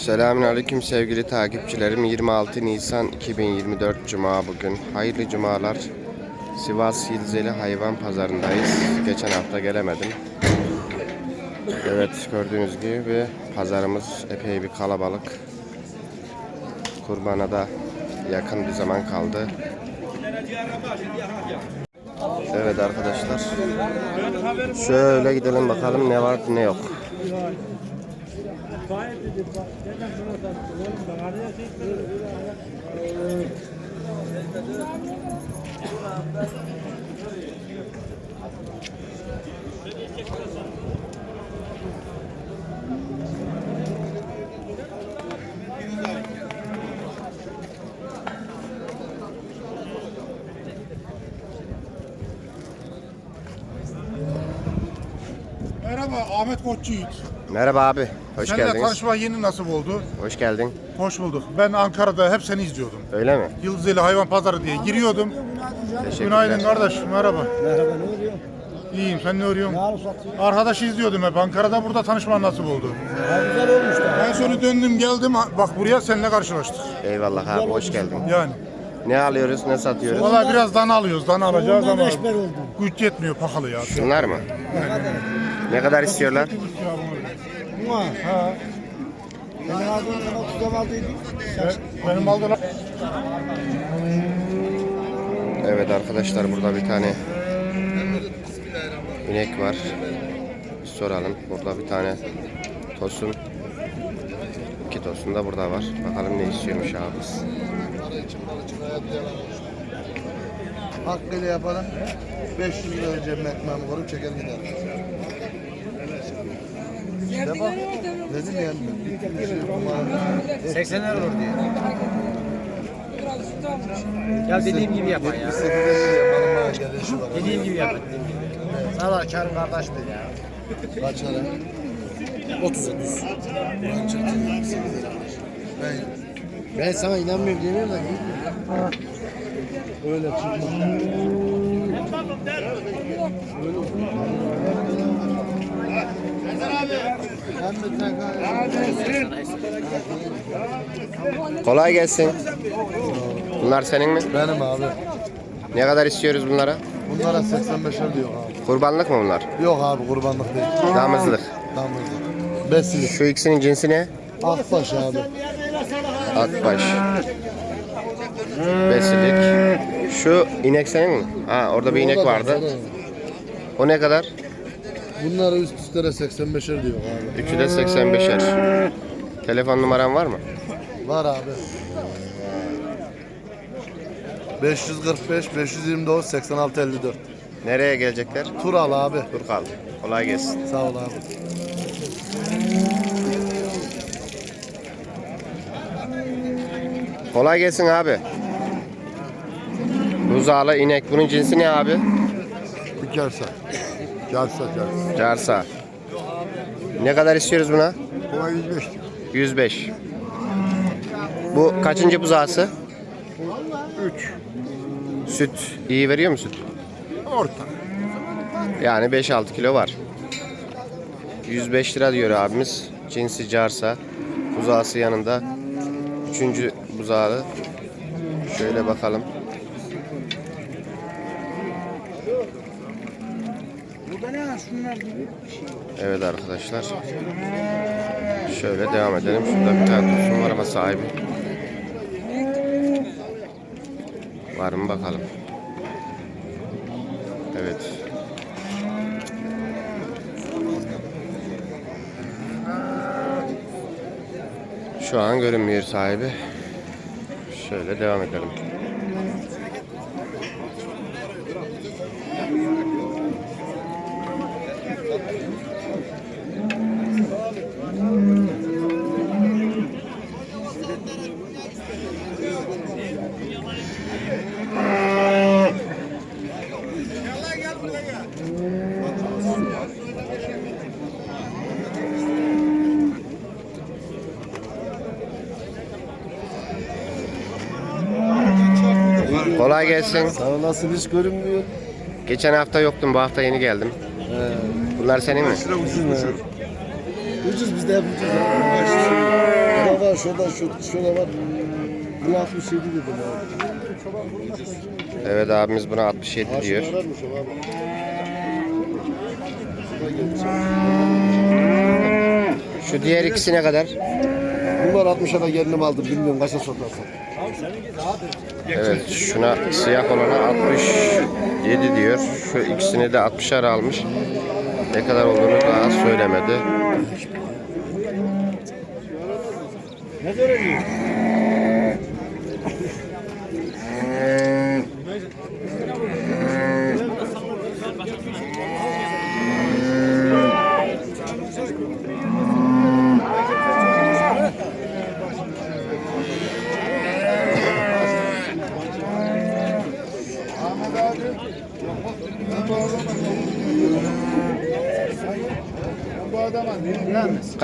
Selamünaleyküm sevgili takipçilerim. 26 Nisan 2024 Cuma bugün. Hayırlı cumalar. Sivas Yılzeli Hayvan Pazarındayız. Geçen hafta gelemedim. Evet gördüğünüz gibi pazarımız epey bir kalabalık. Kurbana da yakın bir zaman kaldı. Evet arkadaşlar. Şöyle gidelim bakalım ne var ne yok. Merhaba Ahmet Yiğit. Merhaba abi. Hoş Seninle geldiniz. tanışma yeni nasip oldu. Hoş geldin. Hoş bulduk. Ben Ankara'da hep seni izliyordum. Öyle mi? Yıldızeli Hayvan Pazarı diye giriyordum. Teşekkürler. Günaydın kardeş, merhaba. Merhaba ne oluyor? İyiyim, sen ne arıyorsun? Ne satıyor? Arkadaşı izliyordum hep. Ankara'da burada tanışma nasip oldu. Ya güzel olmuş da. En sonu döndüm geldim, bak buraya seninle karşılaştık. Eyvallah abi hoş geldin. Yani. Ne alıyoruz ne satıyoruz? Valla biraz dana alıyoruz, dana alacağız Ondan ama eşber oldu. güç yetmiyor pahalı ya. Şunlar mı? Ne kadar istiyorlar? Ha, senin aldığın zaman tutam aldıydık. ben- benim aldığım... Evet arkadaşlar burada bir tane inek var. Bir soralım. Burada bir tane tosun. İki tosun da burada var. Bakalım ne istiyormuş abimiz. Hakkıyla yaparım. 500 lira önce ekmeğimi korup çeker gider. Devam. Dedim kumara. 80 lira olur diye. Ya dediğim gibi yapın ya. Dediğim gibi yapın. Dediğim gibi. Sana karın kardeştir ya. Kaç ara? 30'a düz. Buranın çekti. Ben Ben sana inanmıyorum demiyorum da. öyle çıkmam. Ben bir tane Kolay gelsin. Bunlar senin mi? Benim abi. Ne kadar istiyoruz bunlara? Bunlara 85'er diyor abi. Kurbanlık mı bunlar? Yok abi kurbanlık değil. Damızlık. Damızlık. Besili. Şu ikisinin cinsi ne? Akbaş abi. Akbaş. Besilik. Şu inek senin mi? Ha orada bir inek vardı. O ne kadar? Bunlara üst üstlere 85'er diyor abi. Üçü de 85'er. Telefon numaran var mı? Var abi. 545 529 86 54. Nereye gelecekler? Tural abi. Dur kal. Kolay gelsin. Sağ ol abi. Kolay gelsin abi. Buzağlı inek. Bunun cinsi ne abi? Bir Kersa kersa. Carsa. Ne kadar istiyoruz buna? Buna 105 diyor. 105. Bu kaçıncı buzağısı? 3. Süt iyi veriyor mu süt? Orta. Yani 5-6 kilo var. 105 lira diyor abimiz. Cinsi carsa. Buzağısı yanında. Üçüncü buzağı. Şöyle bakalım. Evet arkadaşlar. Şöyle devam edelim. Şurada bir tane tosun var ama sahibi. Var mı bakalım. Evet. Şu an görünmüyor sahibi. Şöyle devam edelim. Kolay gelsin. Sana nasıl hiç görünmüyor? Geçen hafta yoktum. Bu hafta yeni geldim. Bunlar senin mi? Ucuz bizde hep ucuz. Şurada var, şurada, şurada, şurada var. Bu 67 dedim abi. Evet abimiz buna 67 diyor. Şu diğer ikisi ne kadar? Bunlar 60'a da gelinim aldım. Bilmiyorum kaça satarsın. Evet şuna siyah olana 67 diyor. Şu ikisini de 60'ar almış. Ne kadar olduğunu daha söylemedi.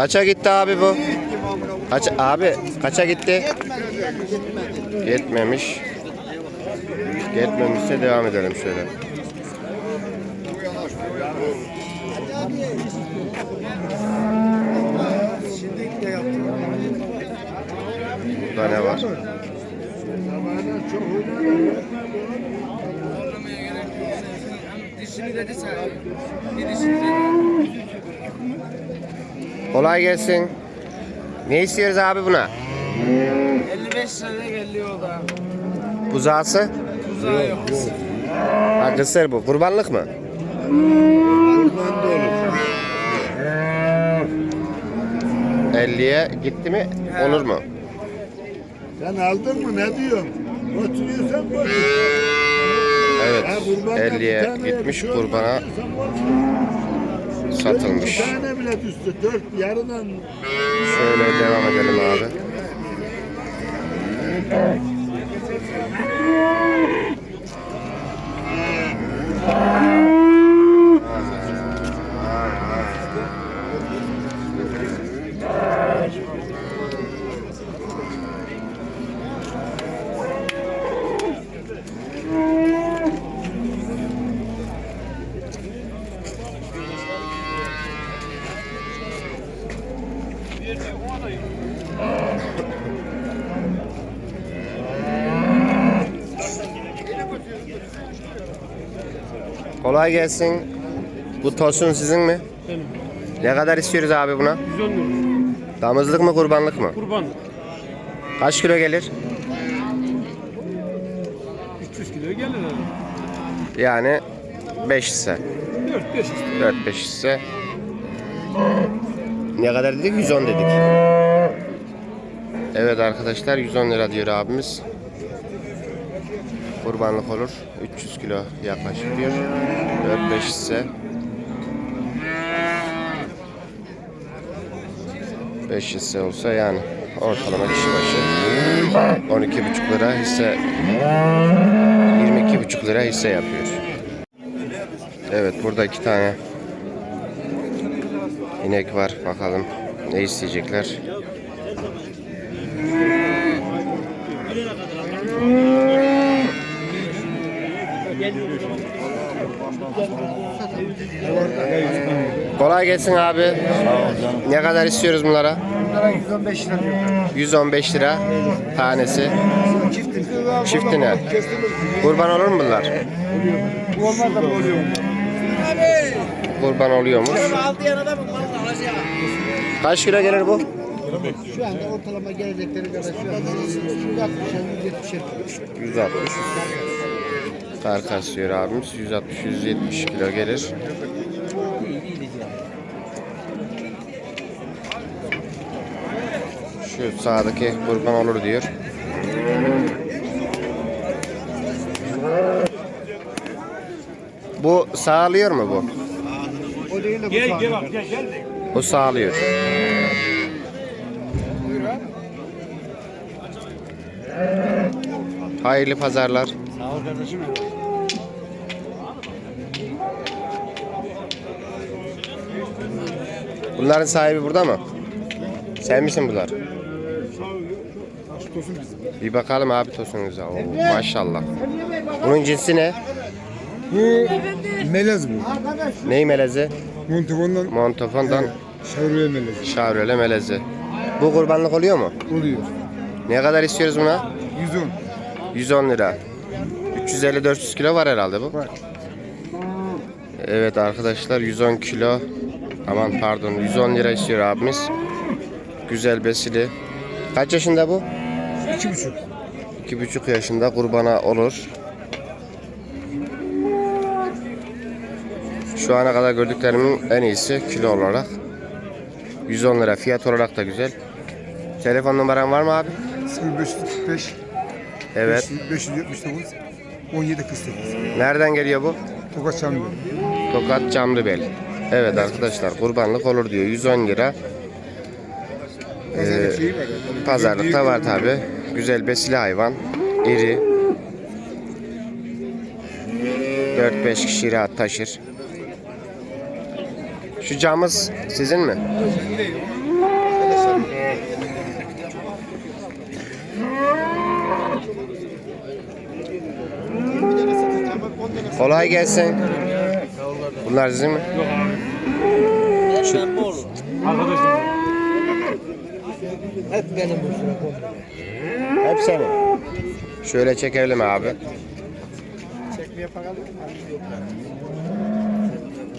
Kaça gitti abi bu? Kaç abi kaça gitti? Yetmemiş. Yetmemişse devam edelim şöyle. Burada ne var? Kolay gelsin. Ne istiyoruz abi buna? 55 liraya geliyor da. Buzağısı? Uzağı yok. Ha kısır bu. Kurbanlık mı? Kurban da olur. 50'ye gitti mi olur mu? Sen aldın mı ne diyorsun? Götürüyorsan götür. Evet. Ha, kurban da bir 50'ye tane gitmiş kurbana. Satılmış. Tane bile düştü. Dört yarıdan Şöyle devam edelim abi. Kolay gelsin. Bu tosun sizin mi? Ne kadar istiyoruz abi buna? 110 lira. Damızlık mı kurbanlık mı? Kurban. Kaç kilo gelir? 300 kilo gelir herhalde. Yani 5 ise. 4-5 işte. 4-5 ise. Ne kadar dedik? 110 dedik. Evet arkadaşlar 110 lira diyor abimiz. Kurbanlık olur. 300 kilo yaklaşık diyor. 4-5 ise. 5 hisse olsa yani ortalama kişi başı 12,5 lira hisse 22,5 lira hisse yapıyor. Evet burada iki tane inek var. Bakalım ne isteyecekler. Kolay gelsin abi. Ne kadar istiyoruz bunlara? Bunlara 115 lira diyor. 115 lira tanesi. Çiftine. Kurban olur mu bunlar? Bu olmaz da oluyor. Kurban oluyormuş. Kaç kilo gelir bu? Şu anda ortalama gelecekleri kadar şu anda 160'a 170'e 160. Karkas diyor abimiz. 160-170 kilo gelir. Şu sağdaki kurban olur diyor. Bu sağlıyor mu bu? O değil de bu Gel gel gel gel. Bu sağlıyor. Hayırlı pazarlar. Ol kardeşim. Bunların sahibi burada mı? Sen misin bunlar? Bir bakalım abi tosunuza. Oo, maşallah. Bunun cinsi ne? Bu melez bu. Ney melezi? Montofondan Montofon'dan şavruya melezi. Şavrole melezi. Bu kurbanlık oluyor mu? Oluyor. Ne kadar istiyoruz buna? 110. 110 lira. 350-400 kilo var herhalde bu. Var. Evet arkadaşlar 110 kilo. Aman pardon 110 lira istiyor abimiz. Güzel besili. Kaç yaşında bu? 2,5. 2,5 yaşında kurbana olur. Şu ana kadar gördüklerimin en iyisi kilo olarak. 110 lira fiyat olarak da güzel. Telefon numaran var mı abi? 0545 Evet. 579 17 48. Nereden geliyor bu? Tokat Çamlı. Tokat Camlıbel. Evet arkadaşlar kurbanlık olur diyor 110 lira. Var. Pazarlıkta var tabi. Güzel besili hayvan. İri. 4-5 kişi rahat taşır. Şu camız sizin mi? Kolay gelsin. Bunlar sizin mi? Arkadaşım. Hep benim bu sıra komple. Hep senin. Şöyle çekelim abi.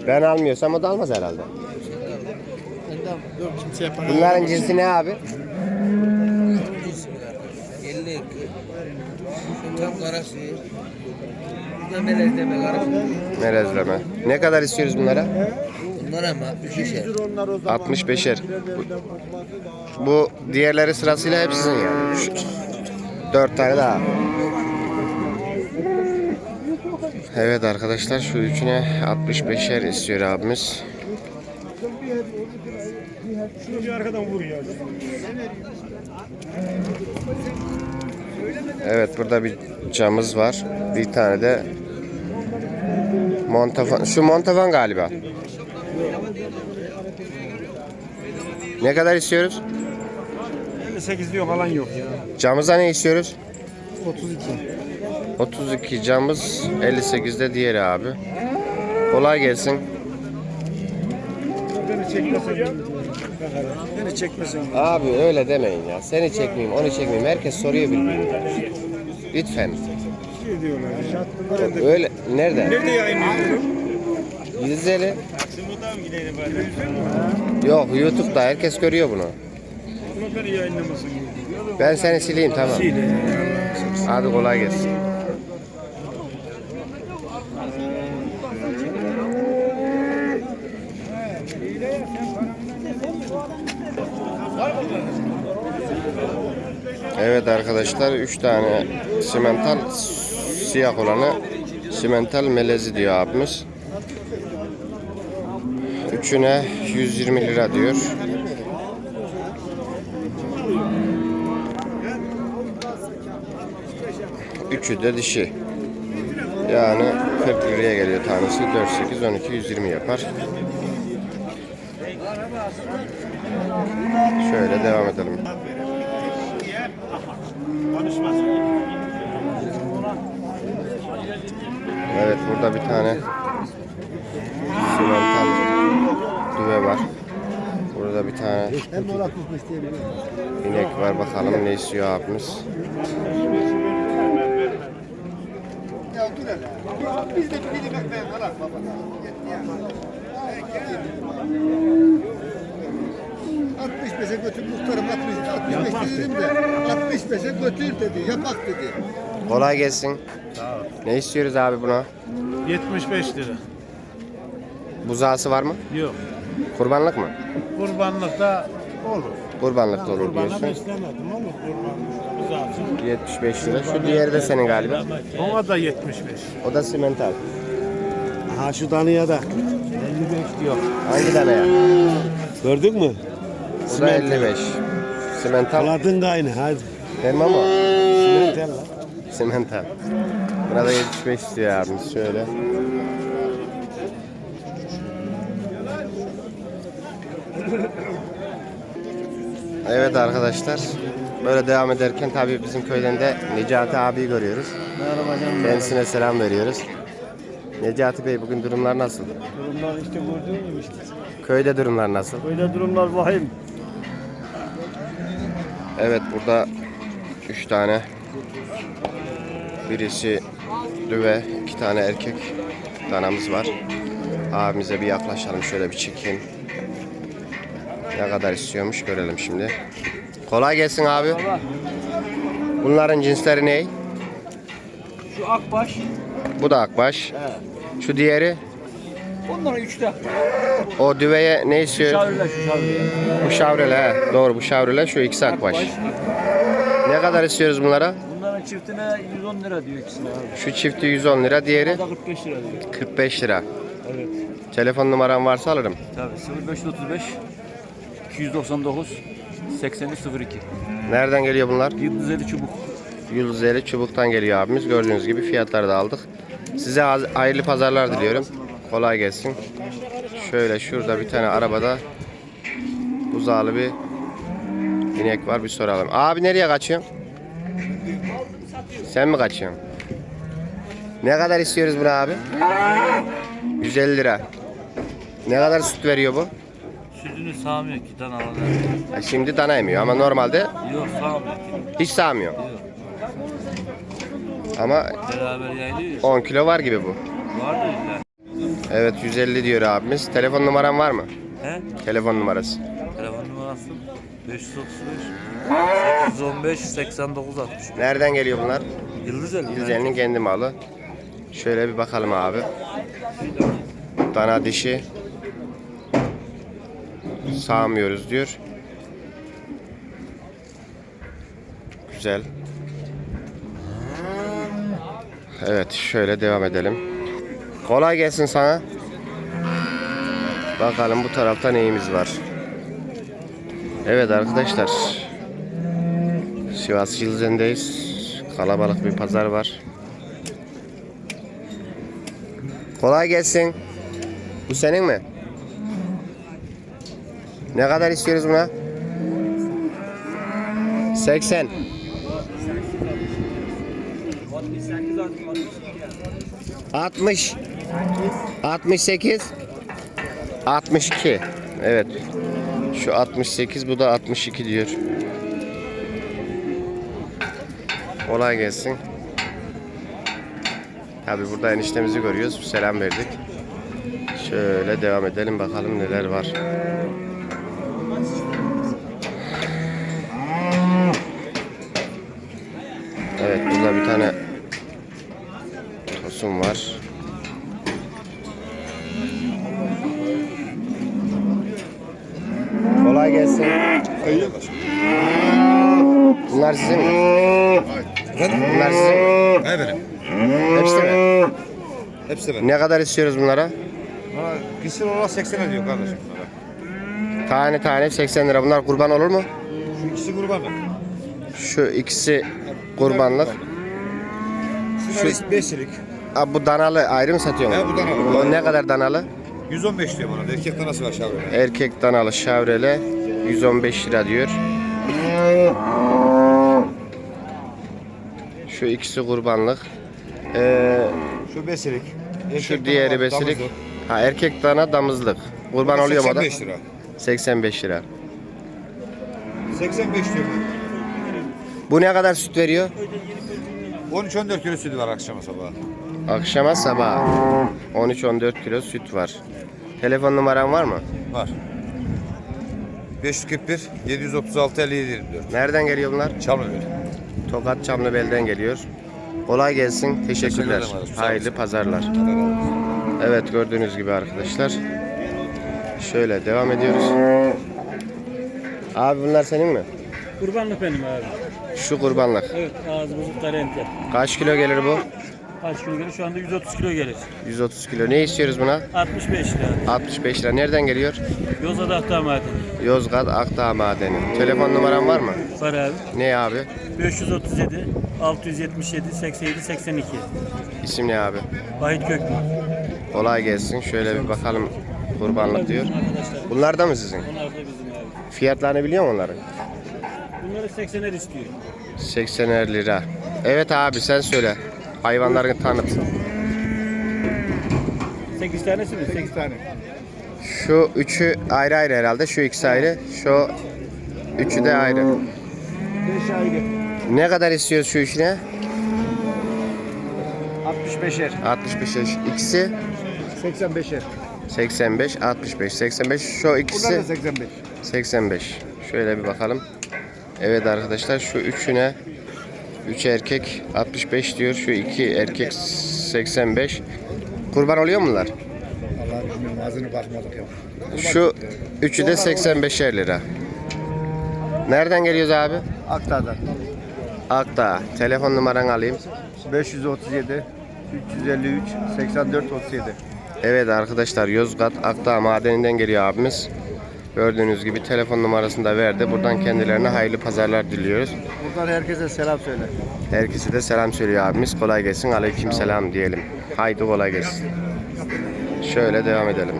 Ben almıyorsam o da almaz herhalde. Yok para Bunların cinsi ne abi? 50 Şu tam karası. Da melezleme karası. Merezleme. Ne kadar istiyoruz bunlara? Bunlar ama üçüşer. 65'er. Bu, bu diğerleri sırasıyla hep sizin yani. Şu, dört tane daha. Evet arkadaşlar şu üçüne 65'er istiyor abimiz. Şunu bir arkadan vur ya. Evet burada bir camız var. Bir tane de montafon. Şu montafon galiba. Ne kadar istiyoruz? 58 diyor falan yok ya. Camıza ne istiyoruz? 32. 32 camız 58'de diğeri abi. Kolay gelsin. Beni çekmesen Beni çekmesen Abi öyle demeyin ya. Seni çekmeyeyim, onu çekmeyeyim. Herkes soruyor birbirini. Lütfen. Diyorlar. Öyle nerede? Nerede yayınlıyorsun? Yüzeli. Yok YouTube'da herkes görüyor bunu. Bunu beni yayınlamasın. Ben seni sileyim tamam. Hadi kolay gelsin. Evet arkadaşlar 3 tane simental siyah olanı simental melezi diyor abimiz. Üçüne 120 lira diyor. Üçü de dişi. Yani 40 liraya geliyor tanesi. 4, 8, 12, 120 yapar. Şöyle devam edelim. Evet burada bir tane simental düve var. Burada bir tane inek var. Bakalım ne istiyor abimiz. beşe götür muhtarım 60, 65 dedim de 65'e götür dedi yapak dedi. Kolay gelsin. Ne istiyoruz abi buna? 75 lira. Buzağısı var mı? Yok. Kurbanlık mı? Kurbanlıkta olur. Kurbanlık da olur Bana diyorsun. beslemedim ama kurbanlık zaten. 75 lira. Şu diğeri de senin galiba. Ona da 75. O da simental. Ha şu danıya da. 55 diyor. Hangi tane ya? Gördün mü? Bu da 55. Simental. Aladın da aynı hadi. Vermem o. Simentel lan. Simental. Buna da 75 istiyor abimiz. Şöyle. Evet arkadaşlar. Böyle devam ederken tabii bizim köyden de Necati abiyi görüyoruz. Merhaba canım. Kendisine selam veriyoruz. Necati Bey bugün durumlar nasıl? Durumlar işte gördüğün gibi işte. Köyde durumlar nasıl? Böyle durumlar vahim. Evet burada üç tane birisi düve, iki tane erkek danamız var. Abimize bir yaklaşalım şöyle bir çekeyim. Ne kadar istiyormuş görelim şimdi. Kolay gelsin abi. Bunların cinsleri ne? Şu akbaş. Bu da akbaş. Şu diğeri Onlara üçte. o düveye ne istiyor? Şavriler şu şavriler. Bu şavrele he. Doğru bu şavrele şu ikisi akbaş. Ne kadar istiyoruz bunlara? Çiftine 110 lira diyor ikisine abi. Şu çifti 110 lira, diğeri O da 45 lira diyor. 45 lira. Evet. Telefon numaram varsa alırım. Tabii 0535 299 80 02. Nereden geliyor bunlar? Yıldızeli çubuk. Yıldızeli çubuktan geliyor abimiz. Gördüğünüz gibi fiyatları da aldık. Size haz- hayırlı pazarlar diliyorum. Kolay gelsin. Şöyle şurada bir tane arabada buzağlı bir inek var. Bir soralım. Abi nereye kaçıyorsun? Sen mi kaçıyorsun? Ne kadar istiyoruz bunu abi? 150 lira. Ne kadar süt veriyor bu? Sütünü sağmıyor ki danalar. Ha, şimdi dana emiyor ama normalde Yok sağmıyor ki. hiç sağmıyor. Ama Beraber yayılıyor. 10 kilo var gibi bu. Vardı illa. Evet 150 diyor abimiz. Telefon numaran var mı? He? Telefon numarası. Telefon numarası 535 815 89 60. Nereden geliyor bunlar? Yıldızeli. Güzelinin kendi malı. Şöyle bir bakalım abi. Dana dişi. Sağmıyoruz diyor. Güzel. Evet şöyle devam edelim. Kolay gelsin sana. Bakalım bu tarafta neyimiz var. Evet arkadaşlar. Sivas Yıldız'ındayız. Kalabalık bir pazar var. Kolay gelsin. Bu senin mi? Ne kadar istiyoruz buna? 80. 60. 68. 62. Evet. Şu 68 bu da 62 diyor. Kolay gelsin. Tabi burada eniştemizi görüyoruz. Selam verdik. Şöyle devam edelim bakalım neler var. Evet burada bir tane tosun var. Kolay gelsin. Bunlar sizin mi? Bunlar sizin mi? Benim? Hepsi mi? Hepsi benim. Ne kadar istiyoruz bunlara? Kişi olarak 80 ediyor kardeşim. Tane tane 80 lira. Bunlar kurban olur mu? Şu ikisi kurban mı? Şu ikisi kurbanlık. Şu 5 liralık. Abi bu danalı ayrı mı satıyorsun? He, bu danalı. O ne kadar danalı? 115 diyor bana. Erkek tanesi var şavre. Erkek danalı şavrele 115 lira diyor. Şu ikisi kurbanlık. Ee, Şu 5 liralık. şu diğeri besilik. Ha erkek dana damızlık. Kurban oluyor mu o da? 85 lira. 85 lira. 85 diyor. Bu ne kadar süt veriyor? 13-14 kilo sütü var akşama sabah. Akşama sabah 13-14 kilo süt var. Telefon numaran var mı? Var. 541 736 57 24. Nereden geliyor bunlar? Çamlıbel. Tokat Çamlıbel'den geliyor. Kolay gelsin. Teşekkürler. Teşekkür Hayırlı pazarlar. Evet gördüğünüz gibi arkadaşlar. Şöyle devam ediyoruz. Abi bunlar senin mi? Kurbanlık benim abi. Şu kurbanlık. Evet ağzı bozuk. Kaç kilo gelir bu? Kaç kilo gelir? Şu anda 130 kilo gelir. 130 kilo. Ne istiyoruz buna? 65 lira. 65 lira. Nereden geliyor? Yozada Akdağ Madeni. Yozgat Akdağ Madeni. Telefon numaran var mı? Var abi. Ne abi? 537 677 87 82. İsim ne abi? Vahit Kökmü. Kolay gelsin. Şöyle bir bakalım kurbanlık diyor. Arkadaşlar. Bunlar da mı sizin? Bunlar da bizim abi. Fiyatlarını biliyor musun onların? Bunları 80'er istiyor. 80'er lira. Evet abi sen söyle. Hayvanlarını tanıt. 8 tanesi mi? 8 tane. Şu üçü ayrı ayrı herhalde. Şu ikisi ayrı. Şu üçü de ayrı. 5 ayrı. Ne kadar istiyoruz şu işine? 65'er. 65 yaş. İkisi 85'er. 85, 65, 85. Şu Bunlar ikisi da 85. 85. Şöyle bir bakalım. Evet arkadaşlar şu üçüne 3 erkek 65 diyor. Şu iki erkek 85. Kurban oluyor mu bunlar? Allah bilmiyorum ağzını bakmadık ya. Şu üçü de 85'er lira. Nereden geliyoruz abi? Aktar'dan. Akta. Telefon numaranı alayım. 537 353 84 37. Evet arkadaşlar Yozgat Akdağ madeninden geliyor abimiz. Gördüğünüz gibi telefon numarasını da verdi. Buradan kendilerine hayırlı pazarlar diliyoruz. Buradan herkese selam söyle. Herkese de selam söylüyor abimiz. Kolay gelsin. Aleyküm selam diyelim. Haydi kolay gelsin. Şöyle devam edelim.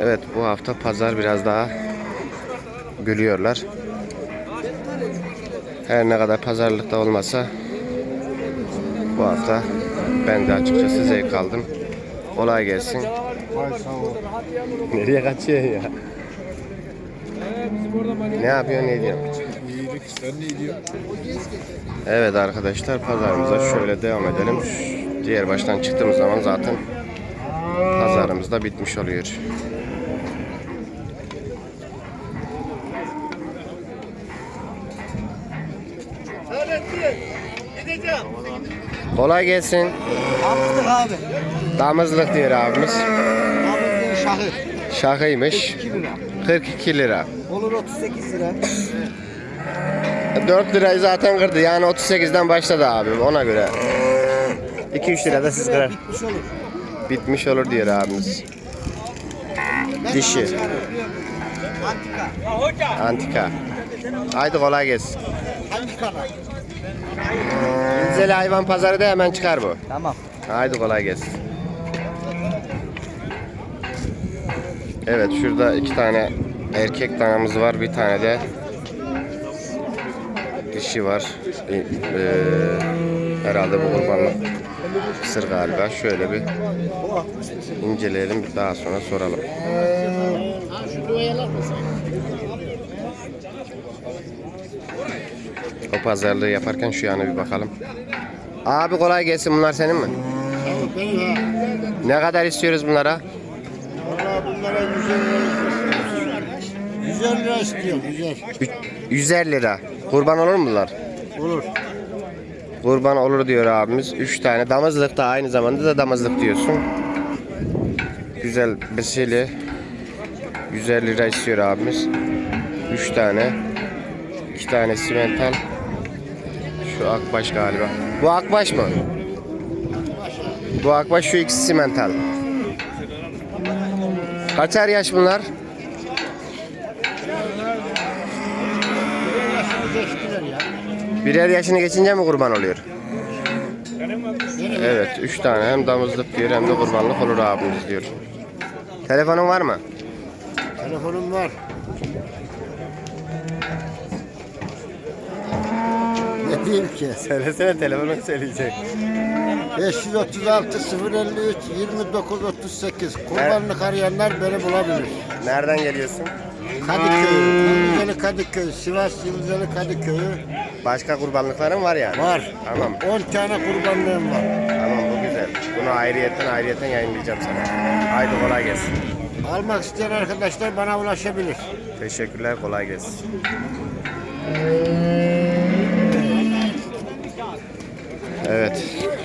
Evet bu hafta pazar biraz daha gülüyorlar. Her ne kadar pazarlıkta olmasa bu hafta ben de açıkçası zevk aldım. Kolay gelsin. Vay sağ ol. Nereye kaçıyorsun ya? Ne yapıyorsun ne diyorsun? İyilik sen ne diyorsun? Evet arkadaşlar pazarımıza şöyle devam edelim. Diğer baştan çıktığımız zaman zaten pazarımız da bitmiş oluyor. Kolay gelsin. Abi. Damızlık diyor abimiz. Şahı. Şakıymış. 2 lira. 42 lira. Olur 38 lira. 4 lirayı zaten kırdı. Yani 38'den başladı abi ona göre. 2-3 lira da siz kırar. Bitmiş olur. Bitmiş olur diyor abimiz. Dişi. Antika. Antika. Haydi kolay gelsin. Antikalar. İnzeli hayvan pazarı da hemen çıkar bu. Tamam. Haydi kolay gelsin. Evet şurada iki tane erkek danamız var. Bir tane de dişi var. E, e, herhalde bu kurbanlık kısır galiba. Şöyle bir inceleyelim. Daha sonra soralım. O pazarlığı yaparken şu yana bir bakalım. Abi kolay gelsin bunlar senin mi? Ne kadar istiyoruz bunlara? Valla bunlara 150 lira istiyorum. 100 lira istiyorum. 100. Üç- 150 lira. Kurban olur mu bunlar? Olur. Kurban olur diyor abimiz. 3 tane. Damızlık da aynı zamanda da damızlık diyorsun. Güzel besili. 150 lira istiyor abimiz. 3 tane. 2 tane simental. Şu akbaş galiba. Bu akbaş mı? Bu akbaş şu ikisi simental. Kaçar yaş bunlar? Birer yaşını geçince mi kurban oluyor? Evet, üç tane hem damızlık diyor hem de kurbanlık olur abimiz diyor. Telefonun var mı? Telefonum var. Diyeyim ki? Söylesene telefonu söyleyecek. 536 053 29 38. Kurbanlık arayanlar beni bulabilir. Nereden geliyorsun? Kadıköy, Yıldızeli Kadıköy, Sivas Yıldızeli Kadıköy'ü Başka kurbanlıkların var yani. var. Tamam, 10 tane kurbanlığım var. tamam bu güzel. Bunu ayrıyetten ayrıyetten yayınlayacağım sana. Haydi kolay gelsin. Almak isteyen arkadaşlar bana ulaşabilir. Teşekkürler, kolay gelsin. Evet,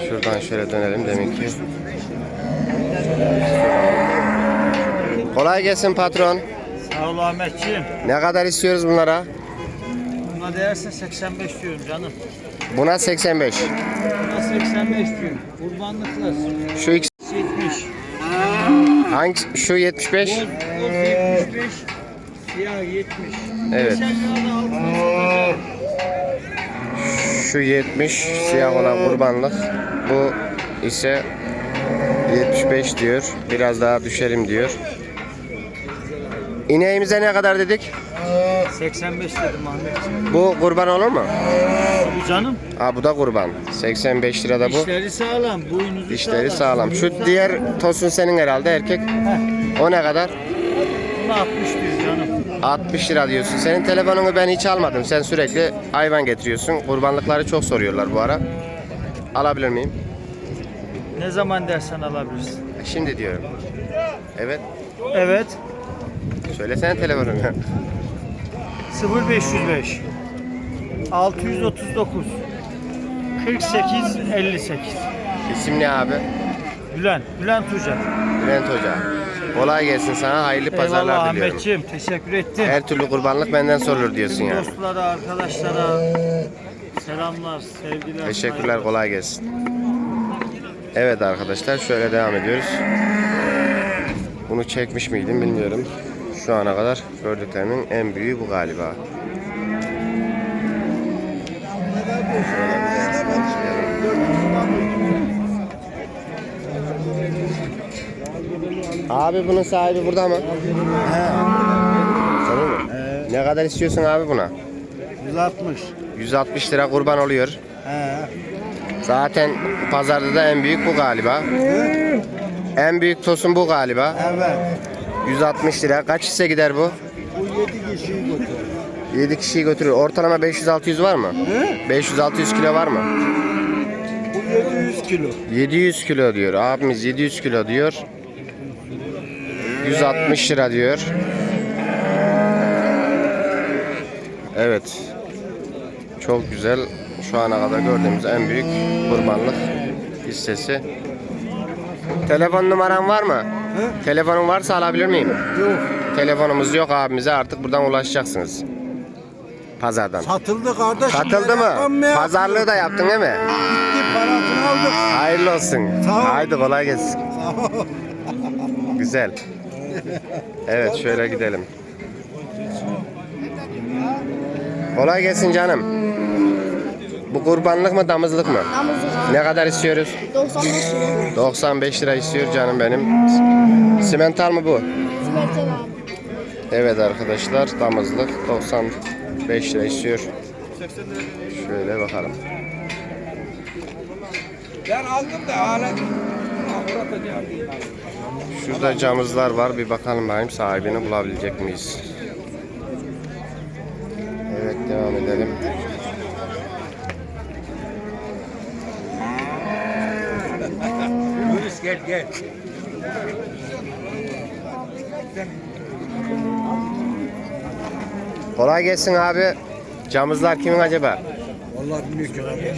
şuradan şöyle dönelim deminki. Kolay gelsin patron. Sağ ol Ahmetciğim. Ne kadar istiyoruz bunlara? Buna değerse 85 diyorum canım. Buna 85. Buna 85 diyorum. Kurbanlıklar. Şu ikisi 70. hangi şu 75? Boz, boz 75. Siyah 70. Evet. Geçen yılda altın Şu 70 siyah olan kurbanlık. Bu ise 75 diyor. Biraz daha düşelim diyor. İneğimize ne kadar dedik? 85 dedim Ahmetciğim. Bu kurban olur mu? Bu canım. Ha bu da kurban. 85 lira da bu. Dişleri sağlam. Boynuzu Dişleri sağlam. Şu diğer tosun senin herhalde erkek. O ne kadar? Buna 60 diyor canım. 60 lira diyorsun. Senin telefonunu ben hiç almadım. Sen sürekli hayvan getiriyorsun. Kurbanlıkları çok soruyorlar bu ara. Alabilir miyim? Ne zaman dersen alabilirsin. Şimdi diyorum. Evet. Evet. Söylesene telefonunu. 0505 639 48 58 İsim ne abi? Bülent, Bülent Hoca. Bülent Hoca. Kolay gelsin sana. Hayırlı pazarlar Eyvallah diliyorum. Ahmetciğim, teşekkür ettim. Her türlü kurbanlık benden sorulur diyorsun yani. dostlara, arkadaşlara selamlar, sevgiler. Teşekkürler, kolay gelsin. Evet arkadaşlar, şöyle devam ediyoruz. Bunu çekmiş miydim bilmiyorum. Şu ana kadar gördüklerimin en büyüğü bu galiba. Şöyle bir de başlayalım. Abi bunun sahibi burada mı? He. Senin mi? Ne kadar istiyorsun abi buna? 160. 160 lira kurban oluyor. He. Zaten pazarda da en büyük bu galiba. En büyük tosun bu galiba. Evet. 160 lira. Kaç hisse gider bu? Bu 7 kişiyi götürür. 7 kişiyi götürüyor. Ortalama 500-600 var mı? 500-600 kilo var mı? Bu 700 kilo. 700 kilo diyor. Abimiz 700 kilo diyor. 160 lira diyor. Evet. Çok güzel. Şu ana kadar gördüğümüz en büyük kurbanlık hissesi. Telefon numaran var mı? Telefonun varsa alabilir miyim? Yok. Telefonumuz yok abimize artık buradan ulaşacaksınız. Pazardan. Satıldı kardeşim. Satıldı mı? Pazarlığı da yaptın değil mi? Gitti parasını aldık. Hayırlı olsun. Sağ ol. Haydi kolay gelsin. Güzel. Evet şöyle gidelim. Kolay gelsin canım. Bu kurbanlık mı damızlık mı? Damızlık Ne kadar istiyoruz? 95 lira. 95 lira istiyor canım benim. Simental mı bu? Simertel abi. Evet arkadaşlar damızlık 95 lira istiyor. Şöyle bakalım. Şurada camızlar var. Bir bakalım bakayım sahibini bulabilecek miyiz? Evet devam edelim. Kolay gelsin abi. Camızlar kimin acaba? Vallahi bilmiyorum ki kardeş.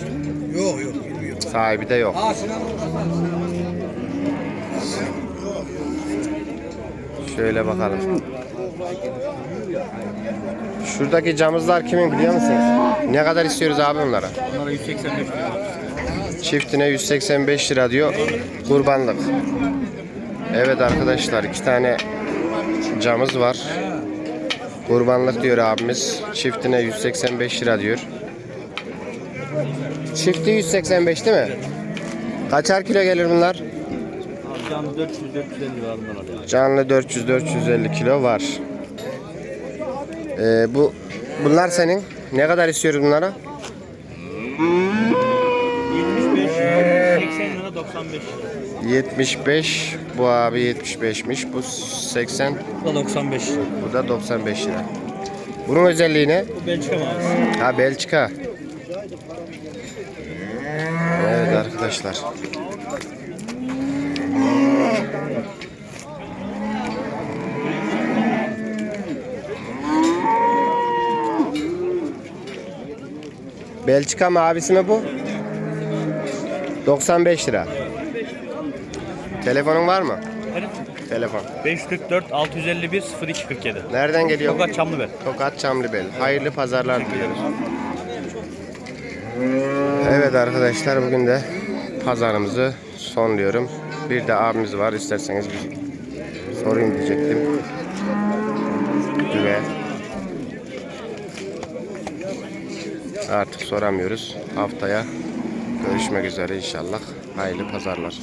Yok yok bilmiyorum. Sahibi de yok. Şöyle bakalım. Şuradaki camızlar kimin biliyor musunuz? Ne kadar istiyoruz abi bunlara? Onlara 185 lira. Çiftine 185 lira diyor. Kurbanlık. Evet arkadaşlar iki tane camız var. Kurbanlık diyor abimiz. Çiftine 185 lira diyor. Çifti 185 değil mi? Kaçar kilo gelir bunlar? Canlı 400-450 lira bunlar. Canlı 400-450 kilo var. Ee, bu bunlar senin. Ne kadar istiyoruz bunlara? 75, 80 lira 95 lira. 75. Bu abi 75'miş. Bu 80. Bu da 95 lira. Bu da 95 lira. Bunun özelliği ne? Bu Belçika mağazası. Ha Belçika. Evet arkadaşlar. Belçika mavisi mi bu? 95 lira. Telefonun var mı? Telefon. 544 651 0247. Nereden geliyor? Tokat Çamlıbel. Tokat Çamlıbel. Hayırlı pazarlar diliyoruz. Evet arkadaşlar bugün de pazarımızı sonluyorum. Bir de abimiz var isterseniz bir sorayım diyecektim. Ve artık soramıyoruz. Haftaya görüşmek üzere inşallah. Hayırlı pazarlar.